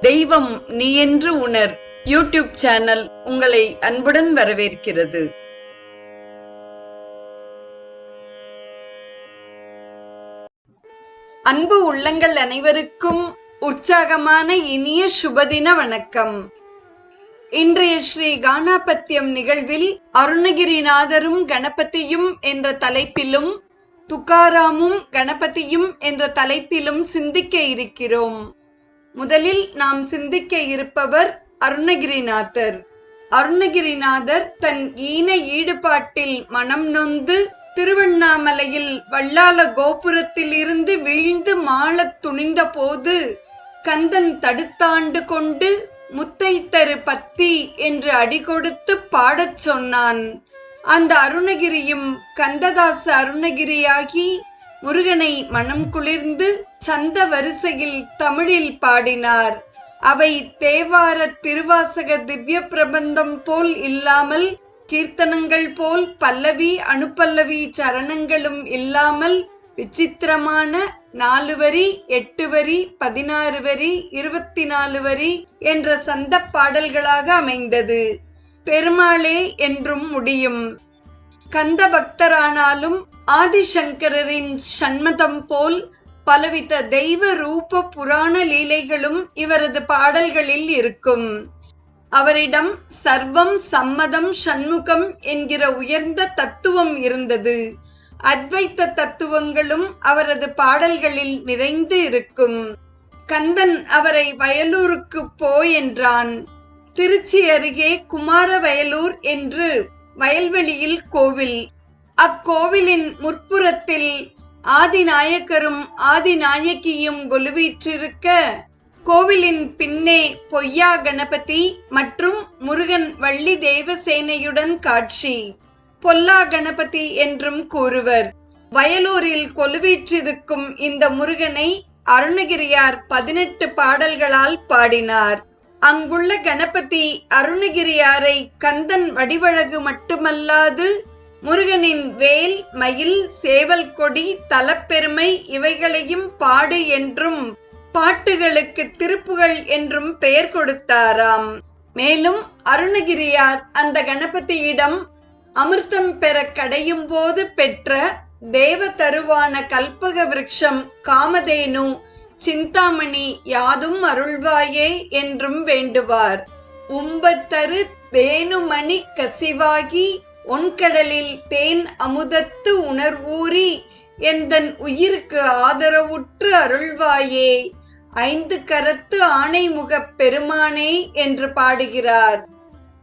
தெய்வம் நீ என்று உணர். யூடியூப் சேனல் உங்களை அன்புடன் வரவேற்கிறது. அன்பு உள்ளங்கள் அனைவருக்கும் உற்சாகமான இனிய சுபதின வணக்கம். இன்றைய ஸ்ரீ கானாபத்தியம் நிகழ்வில் அருணகிரிநாதரும் கணபதியும் என்ற தலைப்பிலும் துக்காராமும் கணபதியும் என்ற தலைப்பிலும் சிந்திக்க இருக்கிறோம். முதலில் நாம் சிந்திக்க இருப்பவர் அருணகிரிநாதர். அருணகிரிநாதர் தன் ஈன ஈடுபாட்டில் மனம் நொந்து திருவண்ணாமலையில் வல்லால கோபுரத்தில் இருந்து வீழ்ந்து மாளத் துணிந்த போது கந்தன் தடுத்தாண்டு கொண்டு முத்தை தரு பத்தி என்று அடி கொடுத்து பாடச் சொன்னான். அந்த அருணகிரியும் கந்ததாச அருணகிரியாகி முருகனை மனம் குளிர்ந்து சந்த வரிசையில் தமிழில் பாடினார். அவை தேவார திருவாசக திவ்ய பிரபந்தம் போல் இல்லாமல் கீர்த்தனங்கள் போல் பல்லவி அணுப்பல்லவி சரணங்களும் இல்லாமல் விசித்திரமான நாலு வரி எட்டு வரி பதினாறு வரி இருபத்தி நாலு வரி என்ற சந்த பாடல்களாக அமைந்தது. பெருமாளே என்றும் முடியும். கந்த பக்தரானாலும் ஆதிசங்கரரின் சண்மதம் போல் பலவித தெய்வ ரூப புராண லீலைகளும் இவரது பாடல்களில் இருக்கும். அவரிடம் சர்வம் சம்மதம் சண்முகம் என்கிற உயர்ந்த தத்துவம் இருந்தது. அத்வைத்த தத்துவங்களும் அவரது பாடல்களில் நிறைந்து இருக்கும். கந்தன் அவரை வயலூருக்கு போ என்றான். திருச்சி அருகே குமார வயலூர் என்று வயல்வெளியில் கோவில். அக்கோவிலின் முற்புறத்தில் ஆதிநாயக்கரும் ஆதிநாயகியும் கொலுவீற்றிருக்க கோவிலின் பின்னே பொய்யா கணபதி மற்றும் முருகன் வள்ளி தேவசேனையுடன் காட்சி. பொல்லா கணபதி என்றும் கூறுவர். வயலூரில் கொலுவீற்றிருக்கும் இந்த முருகனை அருணகிரியார் பதினெட்டு பாடல்களால் பாடினார். அங்குள்ள கணபதி அருணகிரியாரை கந்தன் வடிவழகு மட்டுமல்லாது முருகனின் வேல் மயில் சேவல் கொடி தலப்பெருமை இவைகளையும் பாடு என்றும் பாட்டுகளுக்கு திருப்புகள் என்றும் பெயர் கொடுத்தாராம். மேலும் அருணகிரியார் அந்த கணபதியிடம் அமிர்தம் பெற கடையும் போது பெற்ற தேவ தருவான கல்பக விருட்சம் காமதேனு சிந்தாமணி யாதும் அருள்வாயே என்றும் வேண்டுவார். உம்பத்தரு தேனுமணி கசிவாகி ஒன்கடலில் தேன் அமுதத்து உணர்வூறி எந்தன் உயிருக்கு ஆதரவுற்று அருள்வாயே ஐந்து கரத்து ஆணைமுகப் பெருமானே என்று பாடுகிறார்.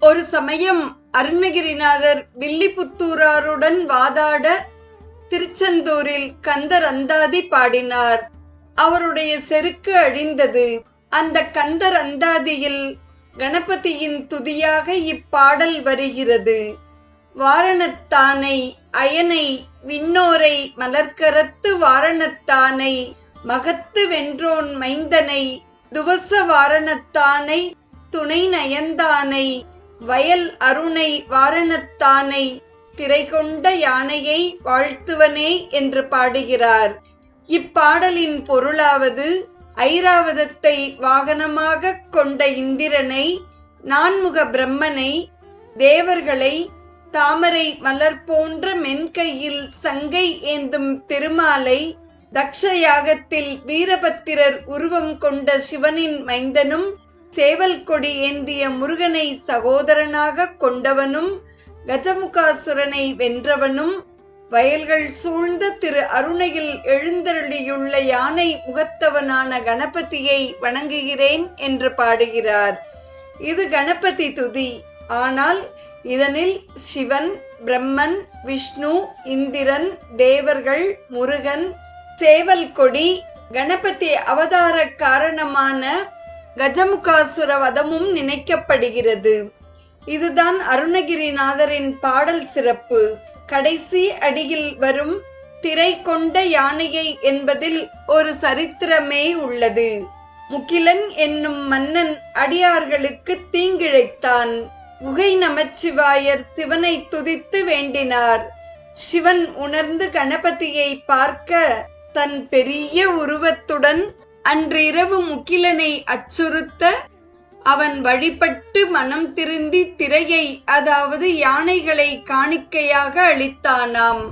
ஒரு சமயம் அருணகிரிநாதர் வில்லிபுத்தூராருடன் வாதாட திருச்செந்தூரில் கந்தர் அந்தாதி பாடினார். அவருடைய செருக்கு அழிந்தது. அந்த கந்தர் அந்தாதியில் கணபதியின் துதியாக இப்பாடல் வருகிறது. வாரணத்தானை அயனை விண்ணோரை மலர்க்கரத்து வாரணத்தானை மகத்து வென்றோன் மைந்தனை துவச வாரணத்தானை துணை நயந்தானை வயல் அருணை வாரணத்தானை திரை கொண்ட யானையை வாழ்த்துவனே என்று பாடுகிறார். இப்பாடலின் பொருளாவது ஐராவதத்தை வாகனமாக கொண்ட இந்திரனை நான்முக பிரம்மனை தேவர்களை தாமரை மலர் போன்ற மென்கையில் சங்கை ஏந்தும் திருமாலை தக்ஷ யாகத்தில் வீரபத்திரர் உருவம் கொண்ட சிவனின் மைந்தனும் சேவல் கொடி ஏந்திய முருகனை சகோதரனாக கொண்டவனும் கஜமுகாசுரனை வென்றவனும் வயல்கள் சூழ்ந்த திரு அருணையில் எழுந்தருளியுள்ள யானை முகத்தவனான கணபதியை வணங்குகிறேன் என்று பாடுகிறார். இது கணபதி துதி. ஆனால் இதனில் சிவன் பிரம்மன் விஷ்ணு இந்திரன் தேவர்கள் முருகன் சேவல் கொடி கணபதி அவதார காரணமான கஜமுகாசுர வதமும் நினைக்கப்படுகிறது. இதுதான் அருணகிரிநாதரின் பாடல் சிறப்பு. கடைசி அடியில் வரும் திரை கொண்ட யானையை என்பதில் ஒரு சரித்திரமே உள்ளது. முகிலன் என்னும் மன்னன் அடியார்களுக்கு தீங்கிழைத்தான். உகை நமச்சிவாயர் சிவனை துதித்து வேண்டினார். சிவன் உணர்ந்து கணபதியை பார்க்க தன் பெரிய உருவத்துடன் அன்றிரவு முகிலனை அச்சுறுத்த அவன் வழிபட்டு மனம் திருந்தி திரையை அதாவது யானைகளை காணிக்கையாக அளித்தானாம்.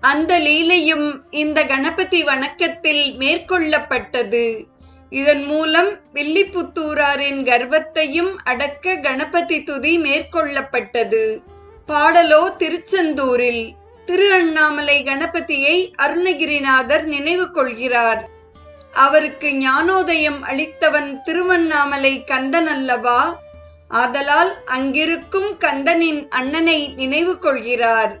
அந்த லீலையும் இந்த கணபதி வணக்கத்தில் மேற்கொள்ளப்பட்டது. இதன் மூலம் வில்லிபுத்தூராரின் கர்வத்தையும் அடக்க கணபதி துதி மேற்கொள்ளப்பட்டது. பாடலோ திருச்செந்தூரில். திரு அண்ணாமலை கணபதியை அருணகிரிநாதர் நினைவு கொள்கிறார். அவருக்கு ஞானோதயம் அளித்தவன் திருவண்ணாமலை கந்தன் அல்லவா? ஆதலால் அங்கிருக்கும் கந்தனின் அண்ணனை நினைவு கொள்கிறார்.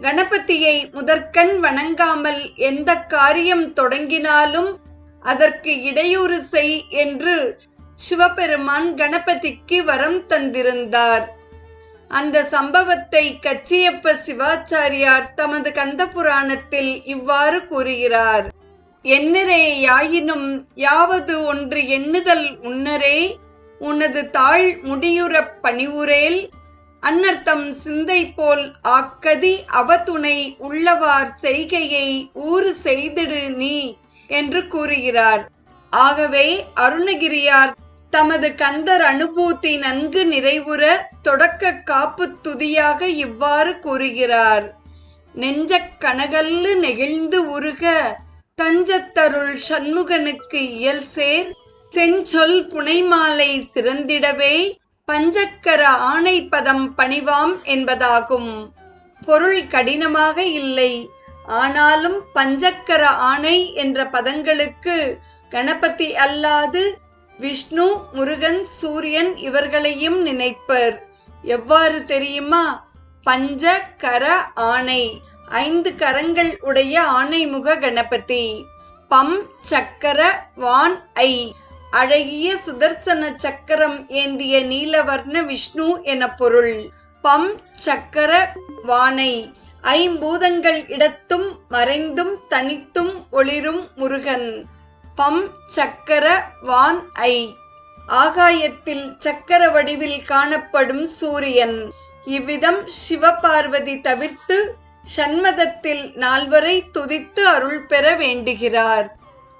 கணபதியை முதற்கண் வணங்காமல் எந்த காரியம் தொடங்கினாலும் அதற்கு இடையூறு செய் என்று சிவபெருமான் கணபதிக்கு வரம் தந்திருந்தார். அந்த சம்பவத்தை கச்சியப்ப சிவாச்சாரியார் தமது கந்த புராணத்தில் இவ்வாறு கூறுகிறார். என்னரே யாயினும் யாவது ஒன்று எண்ணுதல் உன்னரே உனது தாழ் முடியுறப் பணிவுரேல் அன்னர்த்தம் சிந்தை போல் ஆக்கதி அவதுணை உள்ளவார் செய்கையை ஊறு செய்திடு நீ. என்று கூறுகிறார். ஆகவே அருணகிரியார் தமது கந்தர் அனுபூத்தி நன்கு நிறைவுற தொடக்க காப்பு துதியாக இவ்வாறு கூறுகிறார். நெஞ்சக் கனகல்லு நெகிழ்ந்து உருக தஞ்சத்தருள் சண்முகனுக்கு இயல் சேர் செஞ்சொல் புனைமாலை சிறந்திடவே பஞ்சக்கர ஆணை பதம் பணிவாம் என்பதாகும். பொருள் கடினமாக இல்லை ஆனாலும் பஞ்சக்கர ஆணை என்ற பதங்களுக்கு கணபதி அல்லாது விஷ்ணு முருகன் சூரியன் இவர்களையும் நினைப்பர். எவ்வாறு தெரியுமா? பஞ்ச கர ஆணை. ஐந்து கரங்கள் உடைய ஆணைமுக கணபதி. பம் சக்கர வான் ஐ. அழகிய சுதர்சன சக்கரம் ஏந்திய நீலவர்ண விஷ்ணு என பொருள். பம் சக்கர வானை. ஐம்பூதங்கள் இடத்தும் மறைந்தும் தனித்தும் ஒளிரும் முருகன். பம் சக்கர வான் ஐ. ஆகாயத்தில் சக்கர வடிவில் காணப்படும் சூரியன். இவ்விதம் சிவபார்வதி தவிர்த்து சண்மதத்தில் நால்வரை துதித்து அருள் பெற வேண்டுகிறார்.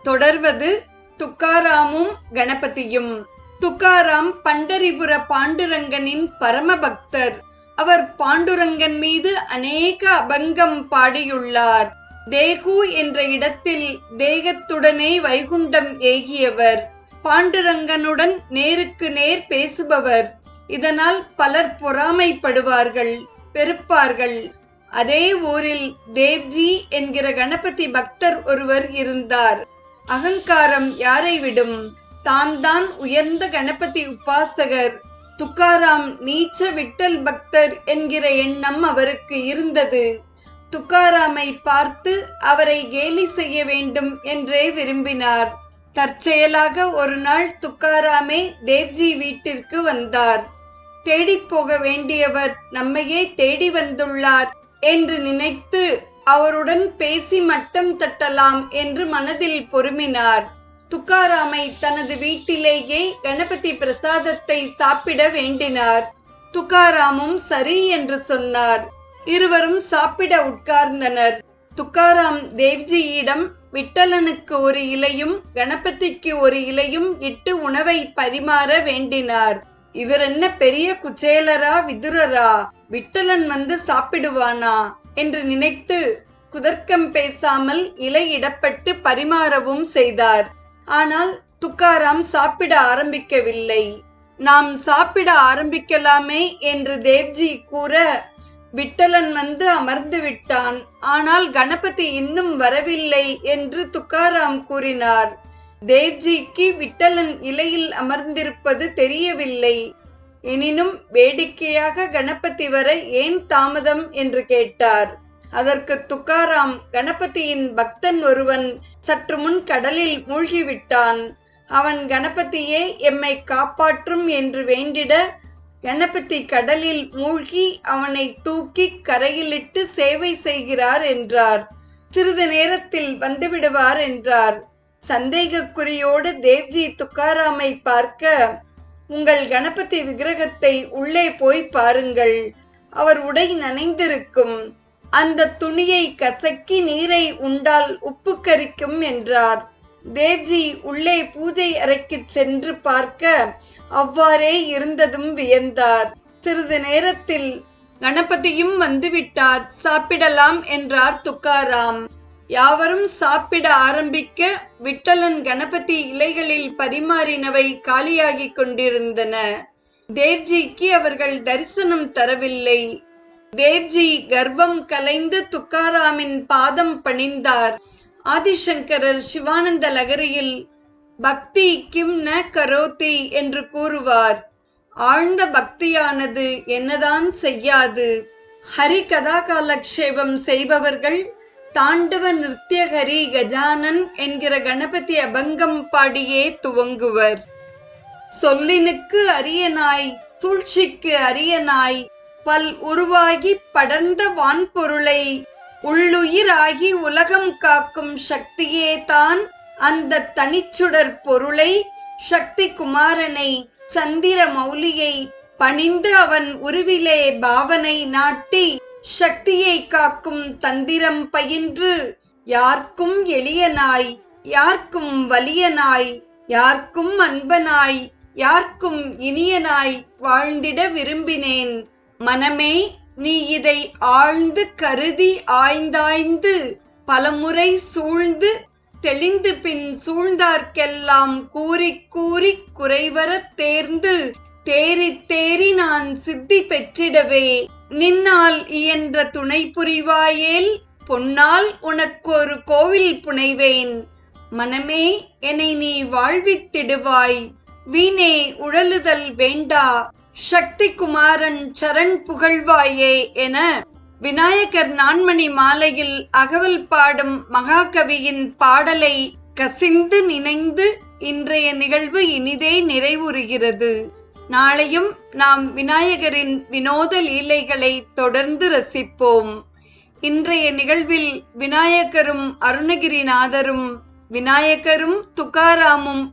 தொடர்வது துக்காராமும் கணபதியும். துக்காராம் பண்டரிபுர பாண்டுரங்கனின் பரம பக்தர் அவர் பாண்டுரங்கன் மீது அநேக அபங்கம் பாடியுள்ளார். தேகு என்ற இடத்தில் தேகத்துடனே வைகுண்டம் ஏகியவர். பாண்டுரங்கனுடன் நேருக்கு நேர் பேசுபவர். இதனால் பலர் பொறாமைப்படுவார்கள் பெருப்பார்கள் அதே ஊரில் தேவ்ஜி என்கிற கணபதி பக்தர் ஒருவர் இருந்தார். அகங்காரம் யாரை விடும்? தான் தான் உயர்ந்த கணபதி உபாசகர். துக்காராம் நீச்ச விட்டல் பக்தர் என்கிற எண்ணம் அவருக்கு இருந்தது. துக்காராமை பார்த்து அவரை கேலி செய்ய வேண்டும் என்றே விரும்பினார். தற்செயலாக ஒரு நாள் துக்காராமே தேவ்ஜி வீட்டிற்கு வந்தார். தேடிப் போக வேண்டியவர் நம்மையே தேடி வந்துள்ளார் என்று நினைத்து அவருடன் பேசி மட்டம் தட்டலாம் என்று மனதில் பொறுமினார். துக்காராமை தனது வீட்டிலேயே கணபதி பிரசாதத்தை சாப்பிட வேண்டினார். துக்காராமும் சரி என்று சொன்னார். இருவரும் சாப்பிட உட்கார்ந்தனர். துக்காராம் தேவ்ஜியிடம் விட்டலனுக்கு ஒரு இலையும் கணபதிக்கு ஒரு இலையும் இட்டு உணவை பரிமாற வேண்டினார். இவர் என்ன பெரிய குச்சேலரா விதுரரா? விட்டலன் வந்து சாப்பிடுவானா? என்று நினைத்து குதர்க்கம் பேசாமல் இலையிடப்பட்டு பரிமாறவும் செய்தார். ஆனால் துக்காராம் சாப்பிட ஆரம்பிக்கவில்லை. நாம் சாப்பிட ஆரம்பிக்கலாமே என்று தேவ்ஜி கூற விட்டலன் வந்து அமர்ந்து விட்டான். ஆனால் கணபதி இன்னும் வரவில்லை என்று துக்காராம் கூறினார். தேவ்ஜிக்கு விட்டலன் இலையில் அமர்ந்திருப்பது தெரியவில்லை. எனினும் வேடிக்கையாக கணபதி வர ஏன் தாமதம் என்று கேட்டார். அதற்கு துக்காராம் கணபதியின் பக்தன் ஒருவன் சற்று முன் கடலில் மூழ்கிவிட்டான். அவன் கணபதியே எம்மை காப்பாற்றும் என்று வேண்டிட கணபதி கடலில் மூழ்கி அவனை தூக்கி கரையிலிட்டு சேவை செய்கிறார் என்றார். சிறிது நேரத்தில் வந்துவிடுவார் என்றார். சந்தேகக்குறியோடு தேவ்ஜி துக்காராமை பார்க்க உங்கள் கணபதி விக்கிரகத்தை உள்ளே போய் பாருங்கள். அவர் உடை நனைந்திருக்கும். அந்த துணியை கசக்கி நீரை உண்டால் உப்பு கரிக்கும் என்றார். தேவ்ஜி உள்ளே பூஜை அறைக்கு சென்று பார்க்க அவ்வாறே இருந்ததும் வியந்தார். சிறிது நேரத்தில் கணபதியும் வந்துவிட்டார். சாப்பிடலாம் என்றார் துக்காராம். யாவரும் சாப்பிட ஆரம்பிக்க விட்டலன் கணபதி இலைகளில் பரிமாறினவை காலியாகிக் கொண்டிருந்தன. தேவ்ஜிக்கு அவர்கள் தரிசனம் தரவில்லை. தேவ்ஜி கர்வம் கலைந்து துக்காராமின் பாதம் பணிந்தார். ஆதிசங்கரர் சிவானந்த லகரியில் பக்தி கிம் ந கரோத்தி என்று கூறுவார். ஆழ்ந்த பக்தியானது என்னதான் செய்யாது. ஹரி கதா காலக்ஷேபம் செய்பவர்கள் தாண்டவ நிருத்தியகரி கஜானன் என்கிற கணபதி அபங்கம் பாடியே துவங்குவர். சொல்லினுக்கு அரியனாய் சூழ்ச்சிக்கு அரியனாய் பல் உருவாகி படர்ந்த வான்பொருளை உள்ளுயிராகி உலகம் காக்கும் சக்தியே தான் அந்த தனிச்சுடர் பொருளை சக்தி குமாரனை சந்திர மௌலியை பணிந்து அவன் உருவிலே பாவனை நாட்டி சக்தியை காக்கும் தந்திரம் பயின்று. யார்க்கும் எளியனாய் யார்க்கும் வலியனாய் யார்க்கும் அன்பனாய் யார்க்கும் இனியனாய் வாழ்ந்திட விரும்பினேன். மனமே நீ இதை ஆழ்ந்து கருதி ஆய்ந்தாய்ந்து பலமுறை சூழ்ந்து தெளிந்து பின் சூழ்ந்தார்க்கெல்லாம் கூறி கூறி குறைவரத் தேர்ந்து தேறி தேறி நான் சித்தி பெற்றிடவே நின்னால் இயன்ற துணை புரிவாயேல் பொன்னால் உனக்கொரு கோவில் புனைவேன். மனமே என்னை நீ வாழ்வித்திடுவாய் வீணே உழலுதல் வேண்டா சக்தி குமாரன் சரண் புகழ்வாயே என விநாயகர் நான்மணி மாலையில் அகவல் பாடும் மகாகவியின் பாடலை கசிந்து நினைந்து இன்றைய நிகழ்வு இனிதே நிறைவுறுகிறது. நாளையும் நாம் விநாயகரின் வினோத லீலைகளை தொடர்ந்து ரசிப்போம். இன்றைய நிகழ்வில் விநாயகரும் அருணகிரிநாதரும் விநாயகரும் துகாராமும்